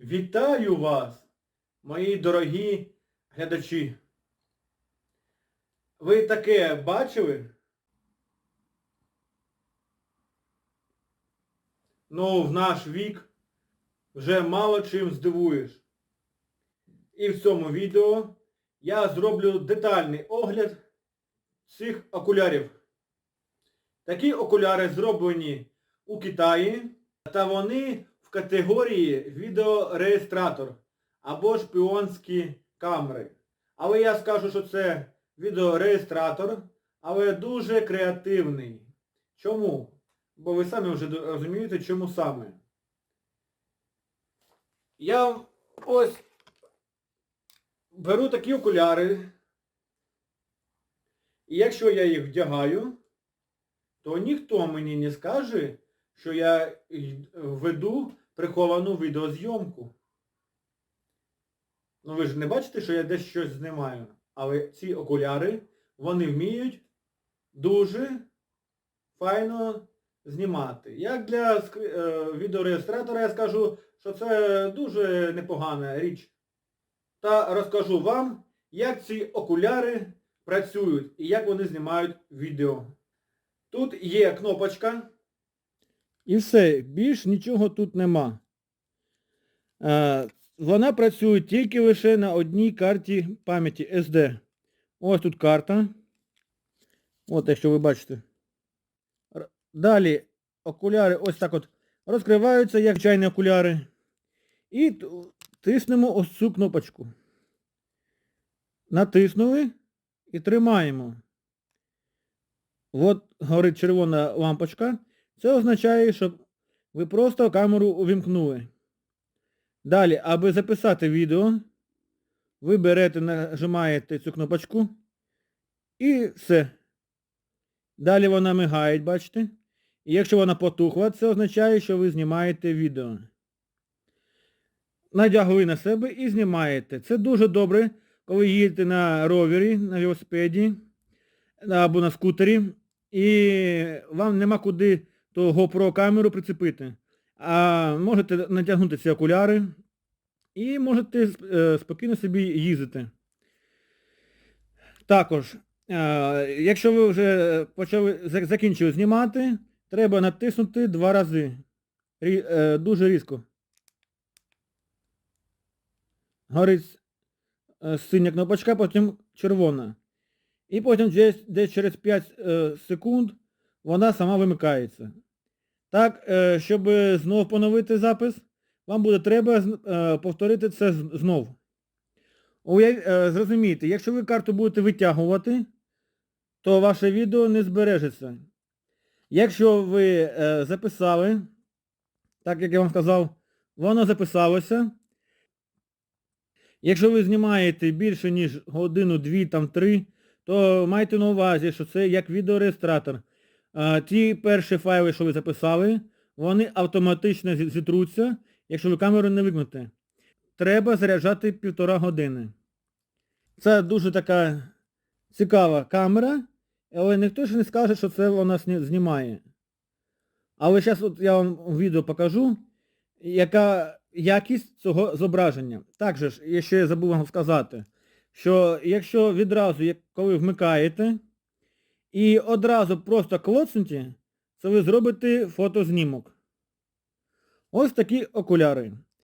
Вітаю вас, мої дорогі глядачі. Ви таке бачили? Ну, в наш вік вже мало чим здивуєш. І в цьому відео я зроблю детальний огляд цих окулярів. Такі окуляри зроблені у Китаї, та вони в категорії відеореєстратор або шпіонські камери. Але я скажу, що це відеореєстратор, але дуже креативний. Чому? Бо ви самі вже розумієте, чому саме. Я ось беру такі окуляри. І якщо я їх вдягаю, то ніхто мені не скаже, що я веду приховану відеозйомку. Ну ви ж не бачите, що я десь щось знімаю. Але ці окуляри, вони вміють дуже файно знімати. Як для е, відеореєстратора я скажу, що це дуже непогана річ. Та розкажу вам, як ці окуляри працюють і як вони знімають відео. Тут є кнопочка. І все, більш нічого тут нема. Е, вона працює тільки лише на одній карті пам'яті SD. Ось тут карта. От, якщо ви бачите. Далі окуляри ось так от розкриваються, як звичайні окуляри. І тиснемо ось цю кнопочку. Натиснули і тримаємо. От горить червона лампочка. Це означає, що ви просто камеру увімкнули. Далі, аби записати відео, ви берете, нажимаєте цю кнопочку і все. Далі вона мигає, бачите? І якщо вона потухла, це означає, що ви знімаєте відео. Надягли на себе і знімаєте. Це дуже добре, коли їдете на ровері, на велосипеді або на скутері, і вам нема куди ту GoPro камеру прицепити. А можете натягнути ці окуляри і можете е, спокійно собі їздити. Також, е, якщо ви вже почали за- закінчили знімати, треба натиснути два рази. Е, Дуже різко. Горить синя кнопочка, потім червона. І потім десь, через 5 е, секунд вона сама вимикається. Так, е, щоб знову поновити запис, вам буде треба е, повторити це з- знов. Е, Зрозумійте, якщо ви карту будете витягувати, то ваше відео не збережеться. Якщо ви е, записали, так як я вам сказав, воно записалося. Якщо ви знімаєте більше, ніж годину, дві, там три, то майте на увазі, що це як відеореєстратор. Ті перші файли, що ви записали, вони автоматично зітруться, якщо ви камеру не вимкнете. Треба заряджати півтора години. Це дуже така цікава камера, але ніхто ж не скаже, що це вона знімає. Але зараз от я вам у відео покажу, яка якість цього зображення. Також, я ще забув вам сказати, що якщо відразу, коли вмикаєте, і одразу просто клоцнуті, це ви зробите фотознімок. Ось такі окуляри.